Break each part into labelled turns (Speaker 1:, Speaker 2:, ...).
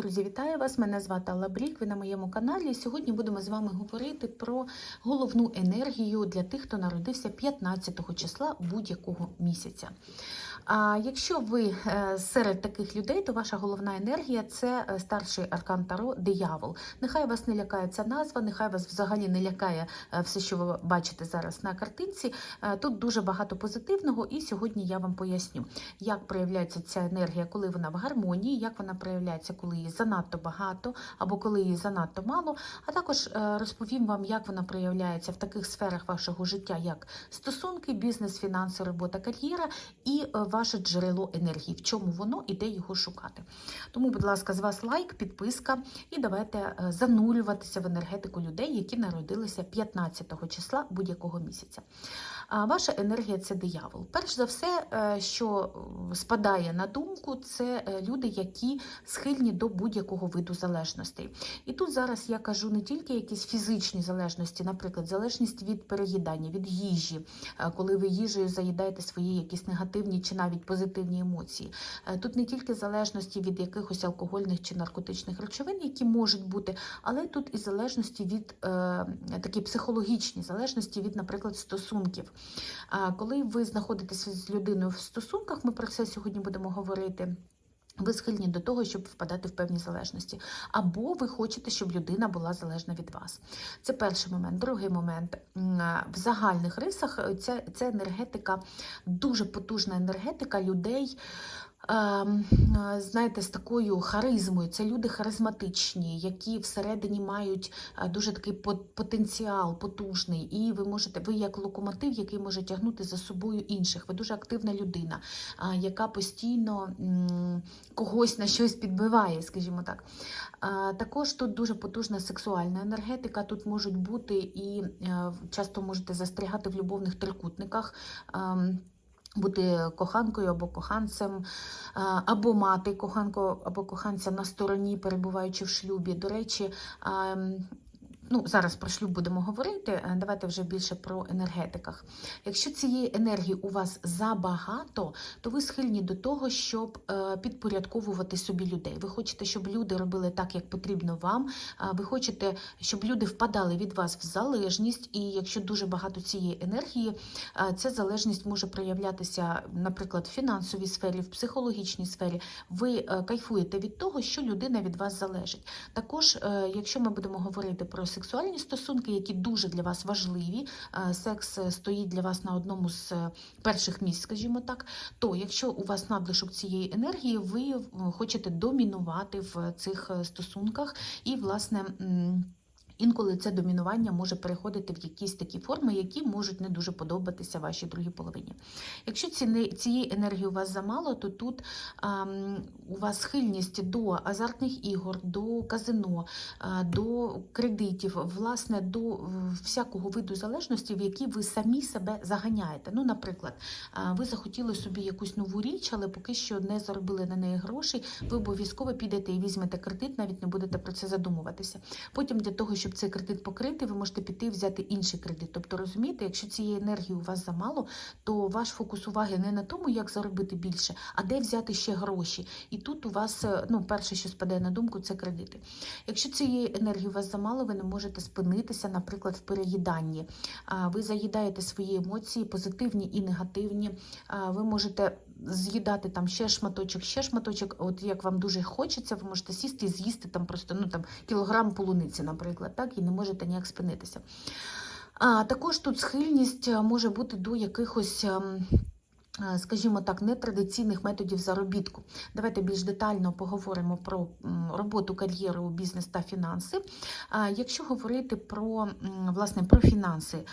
Speaker 1: Друзі, вітаю вас! Мене звати Алла Брік, ви на моєму каналі. Сьогодні будемо з вами говорити про головну енергію для тих, хто народився 15 числа будь-якого місяця. А якщо ви е, серед таких людей, то ваша головна енергія це е, старший аркан Таро диявол. Нехай вас не лякає ця назва, нехай вас взагалі не лякає е, все, що ви бачите зараз на картинці. Тут дуже багато позитивного, і сьогодні я вам поясню, як проявляється ця енергія, коли вона в гармонії, як вона проявляється, коли її занадто багато або коли її занадто мало. А також розповім вам, як вона проявляється в таких сферах вашого життя, як стосунки, бізнес, фінанси, робота, кар'єра і е, ваше джерело енергії, в чому воно і де його шукати. Тому, будь ласка, з вас лайк, підписка, і давайте е, занурюватися в енергетику людей, які народилися 15 числа будь-якого місяця. Ваша енергія це диявол. Перш за все, е, що е, спадає на думку, це е, люди, які схильні до будь-якого виду залежностей. І тут зараз я кажу не тільки якісь фізичні залежності, наприклад, залежність від переїдання, від їжі, коли ви їжею заїдаєте свої якісь негативні чи навіть позитивні емоції. Тут не тільки залежності від якихось алкогольних чи наркотичних речовин, які можуть бути, але тут і залежності від такі психологічні залежності від, наприклад, стосунків. Коли ви знаходитеся з людиною в стосунках, ми про це сьогодні будемо говорити. Ви схильні до того, щоб впадати в певні залежності, або ви хочете, щоб людина була залежна від вас. Це перший момент. Другий момент в загальних рисах ця це, це енергетика, дуже потужна енергетика людей. Ем, е, Знаєте, з такою харизмою, це люди харизматичні, які всередині мають е, дуже такий по- потенціал потужний, і ви можете, ви як локомотив, який може тягнути за собою інших. Ви дуже активна людина, яка постійно когось на щось підбиває, скажімо так. Також тут дуже потужна сексуальна енергетика. Тут можуть бути і е, часто можете застрягати в любовних трикутниках. Ем, бути коханкою або коханцем, або мати коханку або коханця на стороні, перебуваючи в шлюбі. До речі, а, м, ну, зараз про шлюб будемо говорити. е, Давайте вже більше про енергетиках. Якщо цієї енергії у вас забагато, то ви схильні до того, щоб е, підпорядковувати собі людей. Ви хочете, щоб люди робили так, як потрібно вам. Ви хочете, щоб люди впадали від вас в залежність, і якщо дуже багато цієї енергії, е, ця залежність може проявлятися, наприклад, в фінансовій сфері, в психологічній сфері. Ви кайфуєте від того, що людина від вас залежить. Також, якщо ми будемо говорити про сексуальні стосунки, які дуже для вас важливі, е, секс е, стоїть для вас на одному з е, перших місць, скажімо так, то якщо у вас надлишок цієї енергії, ви хочете домінувати в цих стосунках і, власне. Інколи це домінування може переходити в якісь такі форми, які можуть не дуже подобатися вашій другій половині. Якщо цієї енергії у вас замало, то тут ам, у вас схильність до азартних ігор, до казино, а, до кредитів, власне, до всякого виду залежності, в які ви самі себе заганяєте. Ну, наприклад, а, ви захотіли собі якусь нову річ, але поки що не заробили на неї грошей, ви обов'язково підете і візьмете кредит, навіть не будете про це задумуватися. Потім для того, щоб цей кредит покрити, ви можете піти і взяти інший кредит. Тобто, розумієте, якщо цієї енергії у вас замало, то ваш фокус уваги не на тому, як заробити більше, а де взяти ще гроші. І тут у вас е, ну, перше, що спадає на думку, це кредити. Якщо цієї енергії у вас замало, ви не можете спинитися, наприклад, в переїданні. Ви заїдаєте свої емоції, позитивні і негативні. Ви можете з'їдати там ще шматочок, ще шматочок. От як вам дуже хочеться, ви можете сісти і з'їсти там просто ну там кілограм полуниці, наприклад, так, і не можете ніяк спинитися. А також тут схильність е, може бути до якихось. ем, е, Скажімо так, нетрадиційних методів заробітку. Давайте більш детально поговоримо про роботу, кар'єру, бізнес та фінанси. Якщо говорити про власне про фінанси,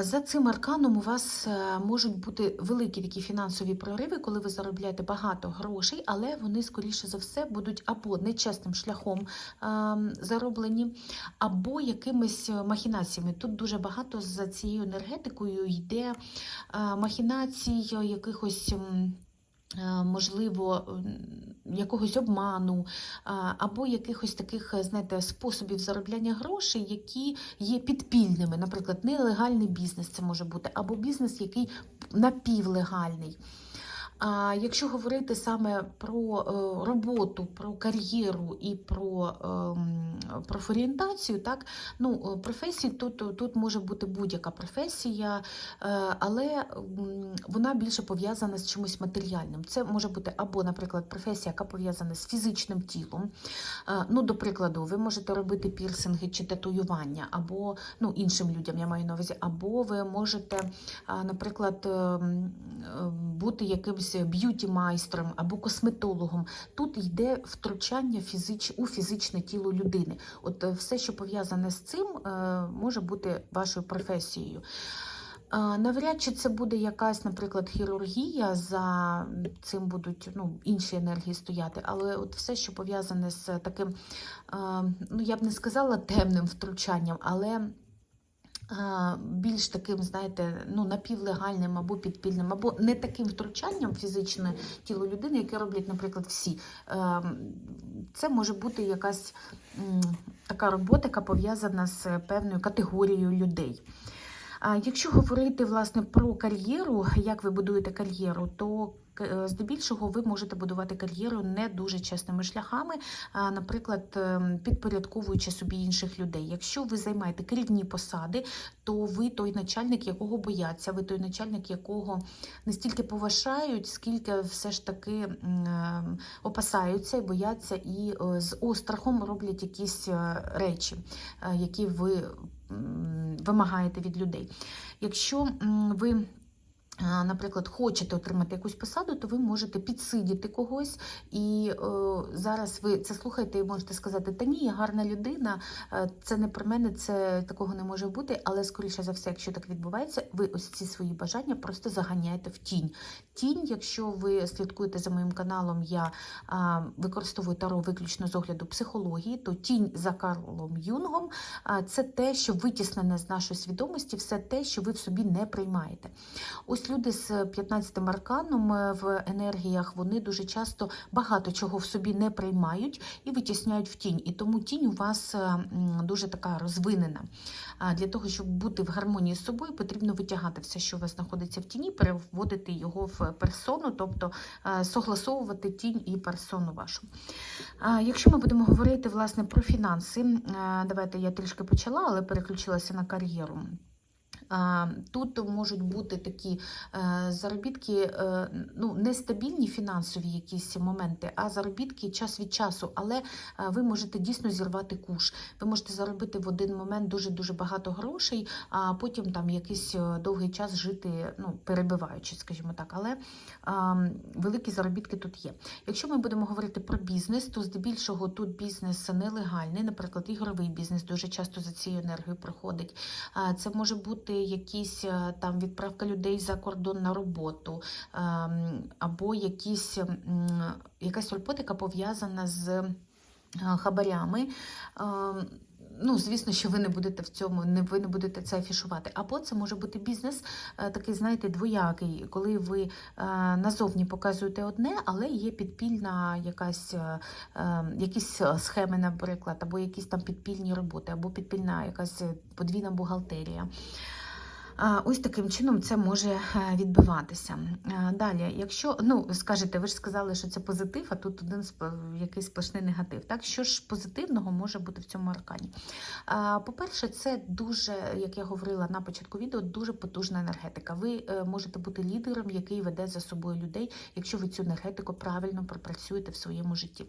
Speaker 1: За цим арканом у вас е, можуть бути великі такі фінансові прориви, коли ви заробляєте багато грошей, але вони, скоріше за все, будуть або нечесним шляхом ем, зароблені, або якимись махінаціями. Тут дуже багато за цією енергетикою йде е, махінацій, якихось. Е, Можливо, якогось обману або якихось таких, е, знаєте, способів заробляння грошей, які є підпільними. Наприклад, нелегальний бізнес це може бути, або бізнес, який напівлегальний. А якщо говорити саме про е, роботу, про кар'єру і про ем, профорієнтацію, так ну е, професії тут, тут може бути будь-яка професія, е, але вона більше пов'язана з чимось матеріальним. Це може бути або, наприклад, професія, яка пов'язана з фізичним тілом. Ну, до прикладу, ви можете робити пірсинги чи татуювання, або ну, іншим людям я маю на увазі, або ви можете, наприклад, ем, бути якимось б'юті-майстром або косметологом. Тут йде втручання фізич... у фізичне тіло людини. От е, все, що пов'язане з цим, е, може бути вашою професією. Навряд чи це буде якась, наприклад, хірургія, за цим будуть ну, інші енергії стояти, але от все, що пов'язане з таким, ну я б не сказала темним втручанням, але більш таким, знаєте, ну, напівлегальним або підпільним, або не таким втручанням фізичне тіло людини, яке роблять, наприклад, всі. Ем, Це може бути якась така робота, яка пов'язана з певною категорією людей. Якщо говорити власне про кар'єру, як ви будуєте кар'єру, то е, здебільшого ви можете будувати кар'єру не дуже чесними шляхами, наприклад, ем, підпорядковуючи собі інших людей. Якщо ви займаєте керівні посади, то ви той начальник, якого бояться, ви той начальник, якого не стільки поважають, скільки все ж таки е, опасаються і бояться, і е, з острахом роблять якісь речі, які ви вимагаєте від людей. Якщо ви Наприклад, хочете отримати якусь посаду, то ви можете підсидіти когось, і е, зараз ви це слухаєте і можете сказати, та ні, я гарна людина, е, це не про мене, це такого не може бути. Але скоріше за все, якщо так відбувається, ви ось ці свої бажання просто заганяєте в тінь. Тінь, якщо ви слідкуєте за моїм каналом, я а, використовую таро виключно з огляду психології, то тінь за Карлом Юнгом а, це те, що витіснене з нашої свідомості, все те, що ви в собі не приймаєте. Ось люди з 15 арканом е, в енергіях вони дуже часто багато чого в собі не приймають і витісняють в тінь. І тому тінь у вас е, дуже така розвинена. Для того, щоб бути в гармонії з собою, потрібно витягати все, що у вас знаходиться в тіні, переводити його в персону, тобто е, согласовувати тінь і персону вашу. Якщо ми будемо говорити власне про фінанси, давайте я трішки почала, але переключилася на кар'єру. Тут можуть бути такі е, заробітки, е, ну нестабільні фінансові якісь моменти, а заробітки час від часу. Але е, ви можете дійсно зірвати куш. Ви можете заробити в один момент дуже дуже багато грошей, а потім там якийсь довгий час жити, ну перебиваючи, скажімо так. Але великі заробітки тут є. Якщо ми будемо говорити про бізнес, то здебільшого тут бізнес нелегальний, наприклад, ігровий бізнес дуже часто за цією енергією проходить. Це може бути якісь е, там відправка людей за кордон на роботу, ем, або якісь, якась яка пов'язана з е, хабарями. Ем, Ну, звісно, що ви не будете в цьому, не ви не будете це афішувати. Або це може бути бізнес, е, такий, знаєте, двоякий, коли ви назовні показуєте одне, але є підпільна якась якісь схеми, наприклад, або якісь там підпільні роботи, або підпільна якась подвійна бухгалтерія. Ось таким чином це може е, відбиватися. Е, Далі, якщо ну скажете, ви ж сказали, що це позитив, а тут один сп- якийсь сплошний негатив. Так, що ж позитивного може бути в цьому аркані? По-перше, це дуже, як я говорила на початку відео, дуже потужна енергетика. Ви е, можете бути лідером, який веде за собою людей, якщо ви цю енергетику правильно пропрацюєте в своєму житті.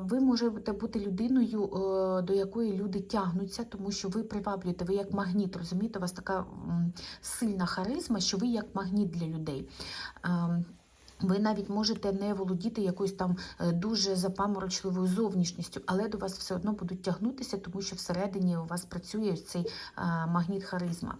Speaker 1: Ви можете бути людиною, е, до якої люди тягнуться, тому що ви приваблюєте, ви як магніт, розумієте, у вас така сильна харизма, що ви як магніт для людей. Ем, Ви навіть можете не володіти якоюсь там е, дуже запаморочливою зовнішністю, але до вас все одно будуть тягнутися, тому що всередині у вас працює цей е, магніт харизма.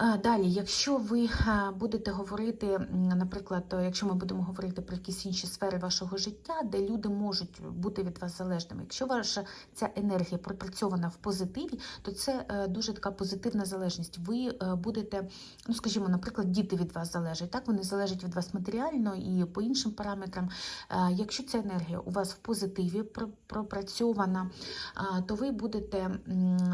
Speaker 1: Далі, якщо ви будете говорити, наприклад, якщо ми будемо говорити про якісь інші сфери вашого життя, де люди можуть бути від вас залежними, якщо ваша ця енергія пропрацьована в позитиві, то це е, дуже така позитивна залежність. Ви е, будете, ну скажімо, наприклад, діти від вас залежать. Так, вони залежать від вас матеріально і по іншим параметрам. Е, Якщо ця енергія у вас в позитиві про- пропрацьована, то ви будете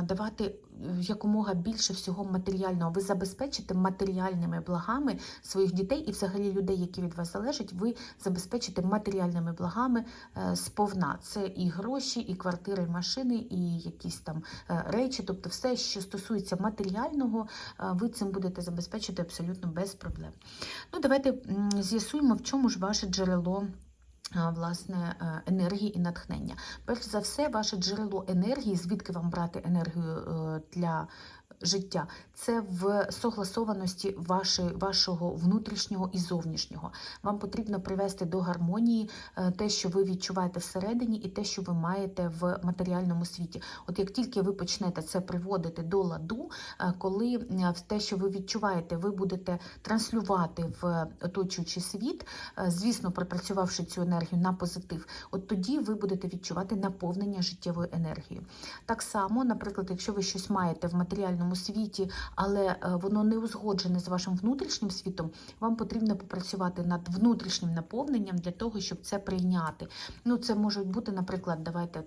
Speaker 1: давати якомога більше всього матеріального. Ви забезпечите матеріальними благами своїх дітей і взагалі людей, які від вас залежать, ви забезпечите матеріальними благами е, сповна. Це і гроші, і квартири, і машини, і якісь там е, речі. Тобто, все, що стосується матеріального, е, ви цим будете забезпечити абсолютно без проблем. Ну, давайте з'ясуємо, в чому ж ваше джерело. Власне, е, енергії і натхнення. Перш за все, ваше джерело енергії, звідки вам брати енергію е, для життя, це в согласованості вашого внутрішнього і зовнішнього. Вам потрібно привести до гармонії е, те, що ви відчуваєте всередині, і те, що ви маєте в матеріальному світі. От як тільки ви почнете це приводити до ладу, е, коли е, те, що ви відчуваєте, ви будете транслювати в оточуючий світ, звісно, пропрацювавши цю енергію на позитив, от тоді ви будете відчувати наповнення життєвою енергією. Так само, наприклад, якщо ви щось маєте в матеріальному світі, але е, воно не узгоджене з вашим внутрішнім світом, вам потрібно попрацювати над внутрішнім наповненням для того, щоб це прийняти. Ну, це може бути, наприклад, давайте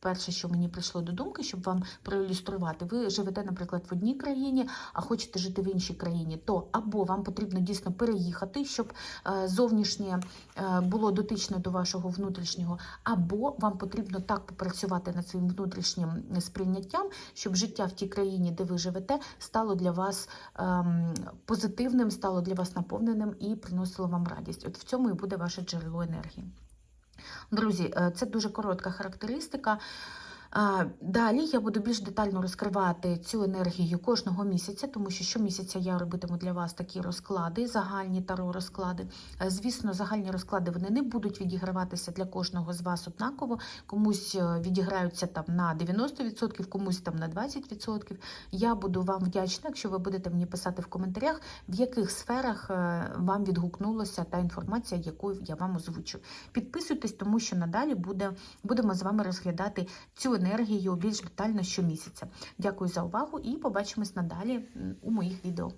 Speaker 1: перше, що мені прийшло до думки, щоб вам проілюструвати. Ви живете, наприклад, в одній країні, а хочете жити в іншій країні, то або вам потрібно дійсно переїхати, щоб е, зовнішнє е, було дотичне до вашого внутрішнього, або вам потрібно так попрацювати над своїм внутрішнім сприйняттям, щоб життя в тій країні, де ви живете, стало для вас ем, позитивним, стало для вас наповненим і приносило вам радість. От в цьому і буде ваше джерело енергії. Друзі, е, це дуже коротка характеристика. Далі я буду більш детально розкривати цю енергію кожного місяця, тому що щомісяця я робитиму для вас такі розклади, загальні таро розклади. Е, Звісно, загальні розклади вони не будуть відіграватися для кожного з вас однаково. Комусь е, відіграються там на 90%, комусь там на 20%. Я буду вам вдячна, якщо ви будете мені писати в коментарях, в яких сферах е, вам відгукнулася та інформація, яку я вам озвучу. Підписуйтесь, тому що надалі буде, будемо з вами розглядати цю енергію більш детально щомісяця. Дякую за увагу і побачимось надалі у моїх відео.